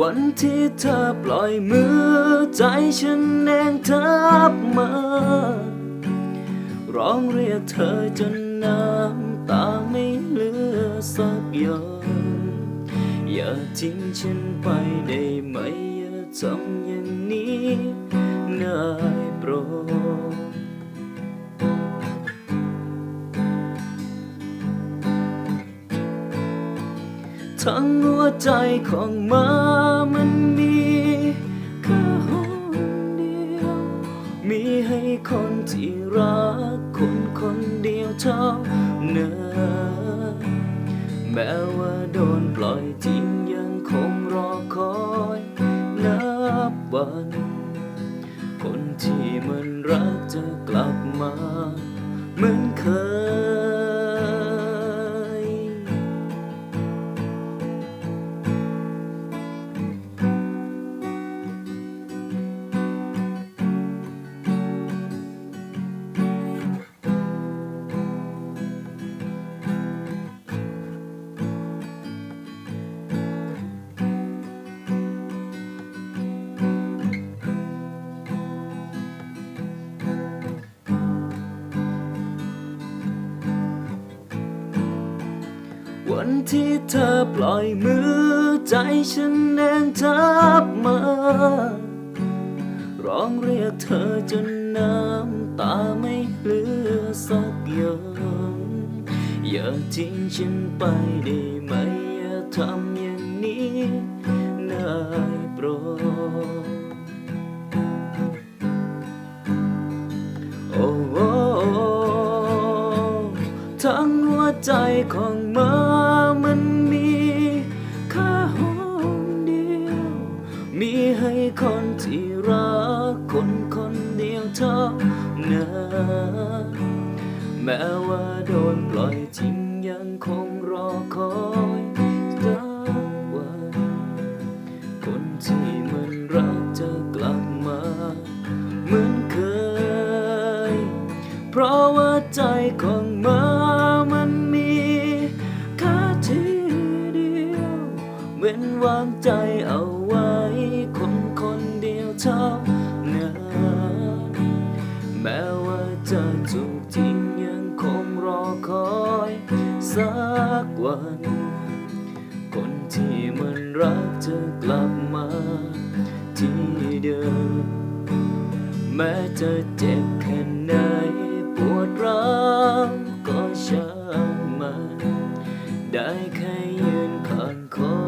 วันที่เธอปล่อยมือ ใจฉันเองทับมา ร้องเรียกเธอจนน้ำตาไม่เหลือสักหยดอย่าทิ้งฉันไปได้ไหมอย่าทำอย่างนี้ ทั้งหัวใจของมามันมีแค่ห้องเดียว มีให้คนที่รักคนคนเดียวเท่านั้นแม้ว่าโดนปล่อยทิ้งยังคงรอคอยนับวัน คนที่มันรักจะกลับมาเหมือนเคย วันที่เธอปล่อยมือใจฉันเองทับมา ร้องเรียกเธอจนน้ำตาไม่เหลือสักหยดอย่าทิ้งฉันไปได้ไหมอย่าทำ นั้นแม้ว่าโดนปล่อยทิ้งยังคงรอคอยสักวันคนที่มันรักจะกลับมาเหมือนเคย เพราะว่าใจของมามันมีค่าทีเดียวเว้นวางใจเอาไว้คนคนเดียวเท่า แม้ว่าจะถูกทิ้งยังคงรอคอยสักวัน คนที่มันรักจะกลับมาที่เดิม แม้จะเจ็บแค่ไหนปวดร้าวก็ช่างมัน ได้แค่ยืนข้างคนที่รัก